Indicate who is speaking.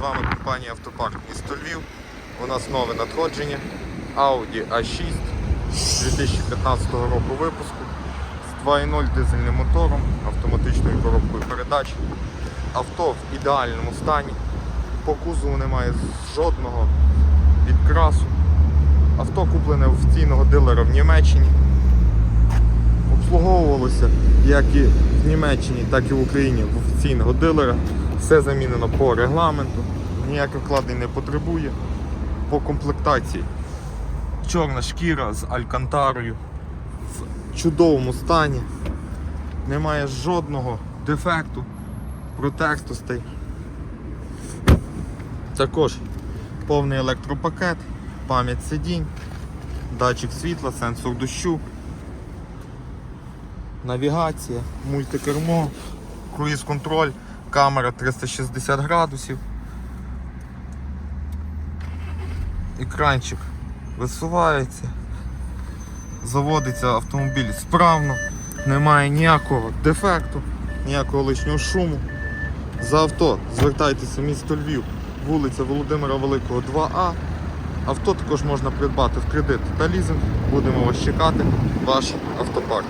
Speaker 1: Вами компанія Автопарк місто Львів. У нас нове надходження Audi A6 2015 року випуску з 2.0 дизельним мотором, автоматичною коробкою передач. Авто в ідеальному стані. По кузову немає жодного підкрасу. Авто куплене у офіційного дилера в Німеччині. Обслуговувалося як і в Німеччині, так і в Україні в офіційного дилера. Все замінено по регламенту, ніяких вкладень не потребує. По комплектації чорна шкіра з алькантарою в чудовому стані. Немає жодного дефекту, протекстостей. Також повний електропакет, пам'ять сидінь, датчик світла, сенсор дощу, навігація, мультикермо, круїз-контроль, камера 360 градусів. Екранчик висувається, заводиться автомобіль справно, немає ніякого дефекту, ніякого лишнього шуму. За авто звертайтеся в місто Львів, вулиця Володимира Великого 2А. Авто також можна придбати в кредит та лізинг. Будемо вас чекати, ваш автопарк.